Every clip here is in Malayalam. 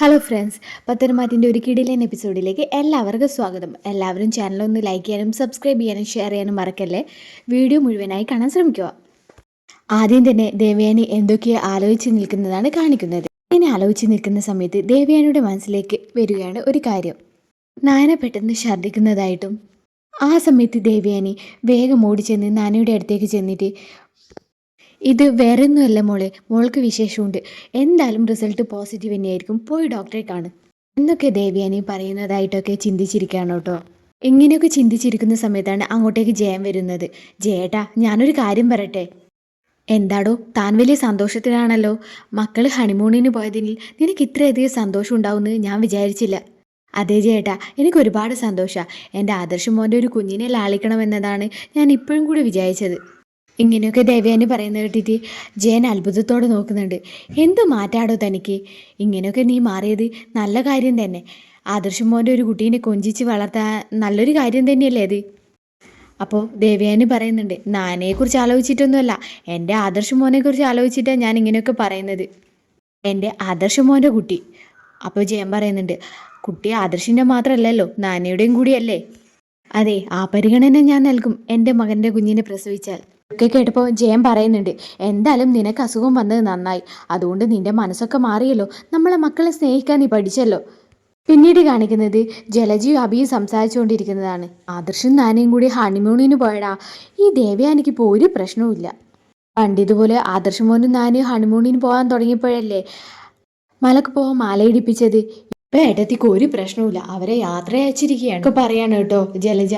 ഹലോ ഫ്രണ്ട്സ് പത്തനംമാറ്റിന്റെ ഒരു കിടിലൻ എപ്പിസോഡിലേക്ക് എല്ലാവർക്കും സ്വാഗതം. എല്ലാവരും ചാനൽ ഒന്ന് ലൈക്ക് ചെയ്യാനും സബ്സ്ക്രൈബ് ചെയ്യാനും ഷെയർ ചെയ്യാനും മറക്കല്ലേ? വീഡിയോ മുഴുവനായി കാണാൻ ശ്രമിക്കുക. ആദ്യം തന്നെ ദേവയാനി എന്തൊക്കെയോ ആലോചിച്ച് നിൽക്കുന്നതാണ് കാണിക്കുന്നത്. ഇങ്ങനെ ആലോചിച്ച് നിൽക്കുന്ന സമയത്ത് ദേവയാനിയുടെ മനസ്സിലേക്ക് വരികയാണ് ഒരു കാര്യം. നാന പെട്ടെന്ന് ഛർദ്ദിക്കുന്നതായിട്ടും ആ സമയത്ത് ദേവയാനി വേഗം ഓടിച്ചെന്ന് നാനയുടെ അടുത്തേക്ക് ചെന്നിട്ട് ഇത് വേറെ ഒന്നുമല്ല മോളെ. മോൾക്ക് വിശേഷമുണ്ട്. എന്തായാലും റിസൾട്ട് പോസിറ്റീവ് തന്നെയായിരിക്കും. പോയി ഡോക്ടറെ കാണും. എന്നൊക്കെ ദേവ്യാനി പറയുന്നതായിട്ടൊക്കെ ചിന്തിച്ചിരിക്കുകയാണ് കേട്ടോ. ഇങ്ങനെയൊക്കെ ചിന്തിച്ചിരിക്കുന്ന സമയത്താണ് അങ്ങോട്ടേക്ക് ജയം വരുന്നത്. ജയേട്ടാ ഞാനൊരു കാര്യം പറയട്ടെ. എന്താടോ താൻ വലിയ സന്തോഷത്തിലാണല്ലോ. മക്കൾ ഹണിമൂണിന് പോയതിനിൽ നിനക്ക് ഇത്രയധികം സന്തോഷം ഉണ്ടാവുമെന്ന് ഞാൻ വിചാരിച്ചില്ല. അതെ ചേട്ടാ എനിക്ക് ഒരുപാട് സന്തോഷമാണ് എന്റെ ആദർശ മോന്റെ ഒരു കുഞ്ഞിനെ ലാളിക്കണമെന്നതാണ് ഞാൻ ഇപ്പോഴും കൂടി വിചാരിച്ചത്. ഇങ്ങനെയൊക്കെ ദേവയാനി പറയുന്നത് കേട്ടിട്ട് ജയൻ അത്ഭുതത്തോടെ നോക്കുന്നുണ്ട്. എന്ത് മാറ്റാടോ തനിക്ക്? ഇങ്ങനെയൊക്കെ നീ മാറിയത് നല്ല കാര്യം തന്നെ. ആദർശം മോന്റെ ഒരു കുട്ടീനെ കൊഞ്ചിച്ച് വളർത്താൻ നല്ലൊരു കാര്യം തന്നെയല്ലേ അത്? അപ്പോൾ ദേവയാനി പറയുന്നുണ്ട് നാനയെക്കുറിച്ച് ആലോചിച്ചിട്ടൊന്നുമല്ല. എന്റെ ആദർശ മോനെക്കുറിച്ച് ആലോചിച്ചിട്ടാണ് ഞാൻ ഇങ്ങനെയൊക്കെ പറയുന്നത്. എന്റെ ആദർശ മോന്റെ കുട്ടി. അപ്പോൾ ജയൻ പറയുന്നുണ്ട് കുട്ടി ആദർശിന്റെ മാത്രമല്ലല്ലോ നാനയുടെയും കൂടിയല്ലേ? അതെ ആ പരിഗണന ഞാൻ നൽകും എന്റെ മകന്റെ കുഞ്ഞിനെ പ്രസവിച്ചാൽ. ഒക്കെ കേട്ടപ്പോൾ ജയൻ പറയുന്നുണ്ട് എന്തായാലും നിനക്ക് അസുഖം വന്നത് നന്നായി. അതുകൊണ്ട് നിന്റെ മനസ്സൊക്കെ മാറിയല്ലോ. നമ്മളെ മക്കളെ സ്നേഹിക്കാൻ നീ പഠിച്ചല്ലോ. പിന്നീട് കാണിക്കുന്നത് ജലജയും അഭിയും സംസാരിച്ചുകൊണ്ടിരിക്കുന്നതാണ്. ആദർശും നാനയും കൂടി ഹണിമൂണിന് പോയടാ. ഈ ദേവയാനിക്കിപ്പോൾ ഒരു പ്രശ്നവുമില്ല പണ്ടിതുപോലെ ആദർശമോനും നാനും ഹണിമൂണിന് പോകാൻ തുടങ്ങിയപ്പോഴല്ലേ മലക്ക് പോകാൻ മാലയിടിപ്പിച്ചത് ഇപ്പൊ ഏട്ടത്തിക്ക് ഒരു പ്രശ്നവുമില്ല അവരെ യാത്ര അയച്ചിരിക്കുകയാണ് പറയാണ് കേട്ടോ ജലജ.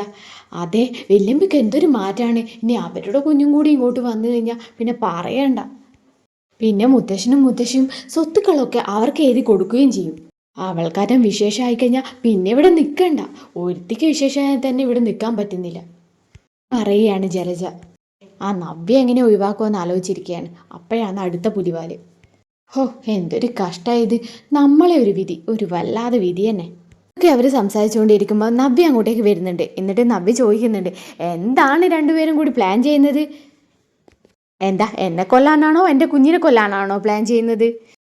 അതെ വല്യമ്മയ്ക്ക് എന്തൊരു മാറ്റമാണ് ഇനി അവരുടെ കുഞ്ഞും കൂടി ഇങ്ങോട്ട് വന്നു കഴിഞ്ഞാൽ പിന്നെ പറയണ്ട. പിന്നെ മുത്തശ്ശനും മുത്തശ്ശിയും സ്വത്തുക്കളൊക്കെ അവർക്ക് എഴുതി കൊടുക്കുകയും ചെയ്യും. അവൾക്കാരം വിശേഷമായി കഴിഞ്ഞാൽ പിന്നെ ഇവിടെ നിൽക്കണ്ട ഒരുത്തിക്ക് വിശേഷമായാൽ തന്നെ ഇവിടെ നിൽക്കാൻ പറ്റുന്നില്ല. പറയുകയാണ് ജലജ. ആ നവ്യ എങ്ങനെ ഒഴിവാക്കുമെന്ന് ആലോചിച്ചിരിക്കുകയാണ്. അപ്പോഴാണ് അടുത്ത പുലിവാൽ. ഹോ എന്തൊരു കഷ്ടമായത് നമ്മളെ ഒരു വിധി ഒരു വല്ലാതെ വിധി തന്നെ. ഒക്കെ അവർ സംസാരിച്ചുകൊണ്ടിരിക്കുമ്പോൾ നവ്യ അങ്ങോട്ടേക്ക് വരുന്നുണ്ട്. എന്നിട്ട് നവ്യ ചോദിക്കുന്നുണ്ട് എന്താണ് രണ്ടുപേരും കൂടി പ്ലാൻ ചെയ്യുന്നത്? എന്താ എന്നെ കൊല്ലാനാണോ എന്റെ കുഞ്ഞിനെ കൊല്ലാനാണോ പ്ലാൻ ചെയ്യുന്നത്?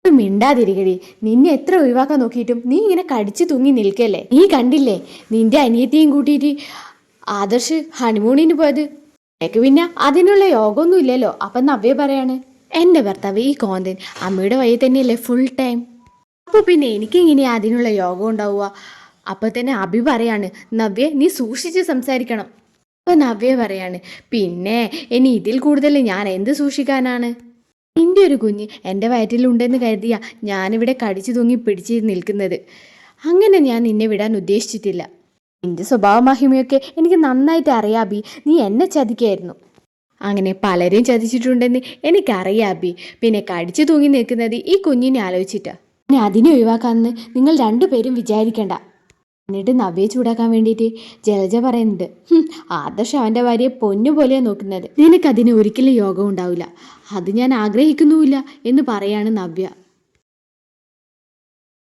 മിണ്ടാതിരിക്കടി. നിന്നെ എത്ര ഒഴിവാക്കാൻ നോക്കിയിട്ടും നീ ഇങ്ങനെ കടിച്ചു തൂങ്ങി നിൽക്കല്ലേ? നീ കണ്ടില്ലേ? നിന്റെ അനിയത്തിയും കൂട്ടിയിട്ട് ആദർശ് ഹണിമൂണിന് പോയത്. എനിക്ക് പിന്നെ അതിനുള്ള യോഗമൊന്നും ഇല്ലല്ലോ. അപ്പം നവ്യ പറയാണ് എന്റെ ഭർത്താവ് ഈ കോന്തൻ അമ്മയുടെ വഴി തന്നെയല്ലേ ഫുൾ ടൈം അപ്പോൾ പിന്നെ എനിക്കിങ്ങനെ അതിനുള്ള യോഗം ഉണ്ടാവുക. അപ്പോൾ തന്നെ അഭി പറയാണ് നവ്യ നീ സൂക്ഷിച്ച് സംസാരിക്കണം. അപ്പോൾ നവ്യ പറയാണ് പിന്നെ ഇനി ഇതിൽ കൂടുതൽ ഞാൻ എന്ത് സൂക്ഷിക്കാനാണ്? നിന്റെ ഒരു കുഞ്ഞ് എന്റെ വയറ്റിലുണ്ടെന്ന് കരുതിയാ ഞാനിവിടെ കടിച്ചു തൂങ്ങി പിടിച്ച് നിൽക്കുന്നത്. അങ്ങനെ ഞാൻ നിന്നെ വിടാൻ ഉദ്ദേശിച്ചിട്ടില്ല. നിന്റെ സ്വഭാവ മഹിമയൊക്കെ എനിക്ക് നന്നായിട്ട് അറിയാം അബി നീ എന്നെ ചതിക്കായിരുന്നു. അങ്ങനെ പലരെയും ചതിച്ചിട്ടുണ്ടെന്ന് എനിക്കറിയാം അബി പിന്നെ കടിച്ചു തൂങ്ങി നിൽക്കുന്നത് ഈ കുഞ്ഞിനെ ആലോചിച്ചിട്ടാ. ഇനി അതിനെ ഒഴിവാക്കാമെന്ന് നിങ്ങൾ രണ്ടുപേരും വിചാരിക്കണ്ട. എന്നിട്ട് നവ്യെ ചൂടാക്കാൻ വേണ്ടിയിട്ട് ജലജ പറയുന്നുണ്ട് ആദർശം അവന്റെ ഭാര്യയെ പൊന്നു പോലെയാണ് നോക്കുന്നത്. നിനക്കതിന് ഒരിക്കലും യോഗം ഉണ്ടാവില്ല. അത് ഞാൻ ആഗ്രഹിക്കുന്നുമില്ല എന്ന് പറയാണ് നവ്യ.